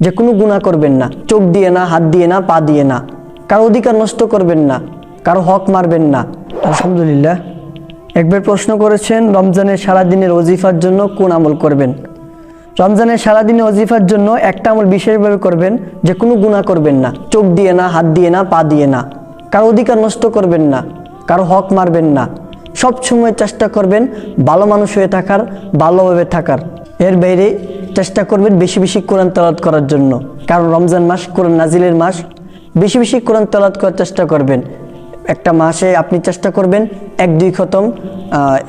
যে কোনো গুণা করবেন না। চোখ দিয়ে না, হাত দিয়ে না, পা দিয়ে না। কারও অধিকার নষ্ট করবেন না। কারও হক মারবেন না। আলহামদুলিল্লাহ। একবার প্রশ্ন করেছেন রমজানের সারাদিনের অজিফার জন্য কোন আমল করবেন? রমজানের সারাদিনে অজিফার জন্য একটা আমল বিশেষভাবে করবেন, যে কোনো গুণা করবেন না। চোখ দিয়ে না, হাত দিয়ে না, পা দিয়ে না। কারও অধিকার নষ্ট করবেন না। কারও হক মারবেন না। সব সময় চেষ্টা করবেন ভালো মানুষ হয়ে থাকার, ভালোভাবে থাকার। এর বাইরে চেষ্টা করবেন বেশি বেশি কোরআন তলাত করার জন্য। কারণ রমজান মাস, কোরআন নাজিলের মাস, বেশি বেশি কোরআন তলাত করার চেষ্টা করবেন। একটা মাসে আপনি চেষ্টা করবেন এক দুই খতম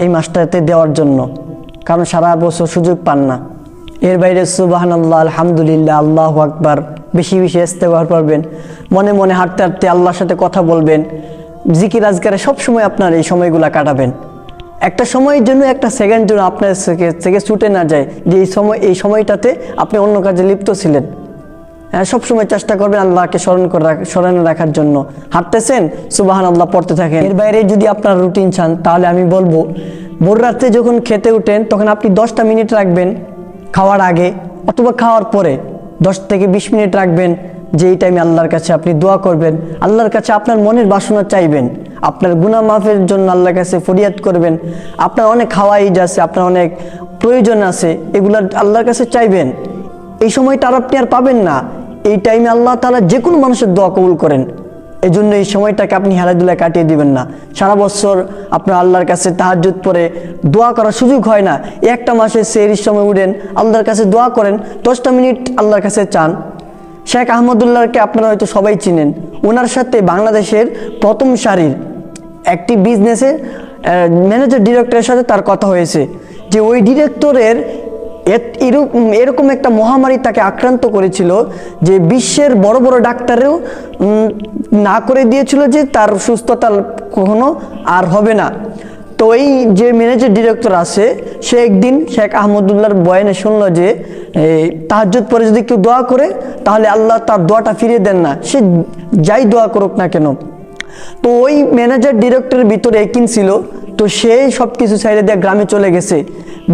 এই মাসটাতে দেওয়ার জন্য। কারণ সারা বছর সুযোগ পান না। এর বাইরে সুবাহান আল্লাহ আলহামদুলিল্লাহ, আল্লাহ আকবার, বেশি বেশি ইস্তেগফার পারবেন মনে মনে হাঁটতে হাঁটতে আল্লাহর সাথে কথা বলবেন। জিকির আজকারে সবসময় আপনার এই সময়গুলো কাটাবেন। একটা সময়ের জন্য, একটা সেকেন্ড জন্য আপনার থেকে ছুটে না যায় যে এই সময়, এই সময়টাতে আপনি অন্য কাজে লিপ্ত ছিলেন। হ্যাঁ সবসময় চেষ্টা করবেন আল্লাহকে স্মরণ করে স্মরণে রাখার জন্য। হাঁটতেছেন? সুবাহান আল্লাহ পড়তে থাকেন। এর বাইরে যদি আপনার রুটিন চান, তাহলে আমি বলব, ভোর রাত্রে যখন খেতে উঠেন, তখন আপনি দশটা মিনিট রাখবেন খাওয়ার আগে অথবা খাওয়ার পরে। দশ থেকে বিশ মিনিট রাখবেন যে এই টাইমে আল্লাহর কাছে আপনি দোয়া করবেন। আল্লাহর কাছে আপনার মনের বাসনা চাইবেন। আপনার গুনাহ মাফের জন্য আল্লাহর কাছে ফরিয়াদ করবেন। আপনার অনেক হাওয়াইজ আছে, আপনার অনেক প্রয়োজন আছে এগুলো আল্লাহর কাছে চাইবেন। এই সময়টা আর আপনি আর পাবেন না। এই টাইমে আল্লাহ তাআলা যে কোনো মানুষের দোয়া কবুল করেন। এই জন্য এই সময়টাকে আপনি হেলাধুলায় কাটিয়ে দিবেন না। সারা বছর আপনার আল্লাহর কাছে তাহাজ্জুদ পরে দোয়া করার সুযোগ হয় না। একটা মাসে সেরির সময় উঠেন, আল্লাহর কাছে দোয়া করেন, দশটা মিনিট আল্লাহর কাছে চান। শেখ আহমদুল্লাহকে আপনারা হয়তো সবাই চিনেন। ওনার সাথে বাংলাদেশের প্রথম সারির একটি বিজনেসে ম্যানেজার ডিরেক্টরের সাথে তার কথা হয়েছে যে ওই ডিরেক্টরের এরকম একটা মহামারী তাকে আক্রান্ত করেছিল যে বিশ্বের বড় বড় ডাক্তারেও না করে দিয়েছিল যে তার সুস্থতা কখনো আর হবে না। তো এই যে ম্যানেজার ডিরেক্টর আছে, সে একদিন শেখ আহমদুল্লাহর বয়ানে শুনলো যে এই তাহাজ্জুদ পরে যদি কেউ দোয়া করে, তাহলে আল্লাহ তার দোয়াটা ফিরিয়ে দেন না। সে যাই দোয়া করুক না কেন তো ওই ম্যানেজার ডিরেক্টরের ভিতরে একিন ছিল। তো সে সব কিছু সাইডে দিয়ে গ্রামে চলে গেছে।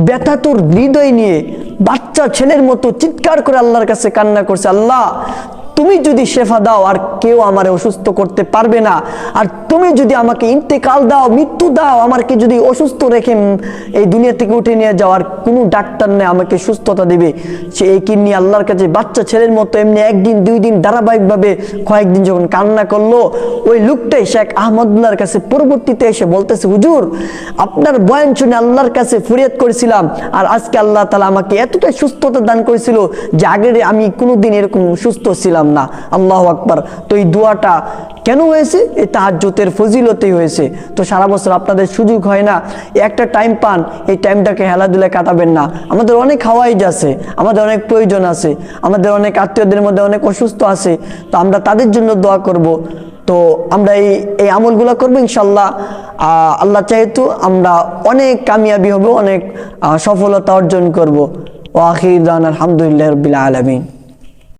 ব্যথা তোর হৃদয় নিয়ে বাচ্চা, ছেলের মতো চিৎকার করে আল্লাহর কাছে কান্না করছে। আল্লাহ তুমি যদি শেফা দাও, আর কেউ আমারে অসুস্থ করতে পারবে না। আর তুমি যদি আমাকে ইন্তেকাল দাও, মৃত্যু দাও, আমাকে যদি অসুস্থ রেখে এই দুনিয়া থেকে উঠে নিয়ে যাও, আর কোনো ডাক্তার নেই আমাকে সুস্থতা দেবে। সে এই কিডনি আল্লাহর কাছে বাচ্চা ছেলের মতো এমনি একদিন, দুই দিন ধারাবাহিকভাবে কয়েকদিন যখন কান্না করল, ওই লোকটাই শেখ আহমদুল্লাহর কাছে পরবর্তীতে এসে বলতেছে, হুজুর, আপনার বয়ান শুনে আল্লাহর কাছে ফরিয়াদ করেছিলাম, আর আজকে আল্লাহ তালা আমাকে এতটাই সুস্থতা দান করেছিল যে আগের আমি কোনোদিন এরকম সুস্থ ছিলাম না, আল্লাহ আকবার। তো এই দোয়াটা কেন হয়েছে? এই তাহাজ্জুতের ফজিলতেই হয়েছে। তো সারা বছর আপনাদের সুযোগ হয় না, একটা টাইম পান, এই টাইমটাকে খেলাধুলায় কাটাবেন না। আমাদের অনেক হাওয়াইজ আছে, আমাদের অনেক প্রয়োজন আছে, আমাদের অনেক আত্মীয়দের মধ্যে অনেক অসুস্থ আছে, তো আমরা তাদের জন্য দোয়া করব। তো আমরা এই এই আমলগুলো করব ইনশাল্লাহ আল্লাহ চাইতো আমরা অনেক কামিয়াবি হব, অনেক সফলতা অর্জন করব। ও আখির আলহামদুলিল্লাহ রবিল আলমিন।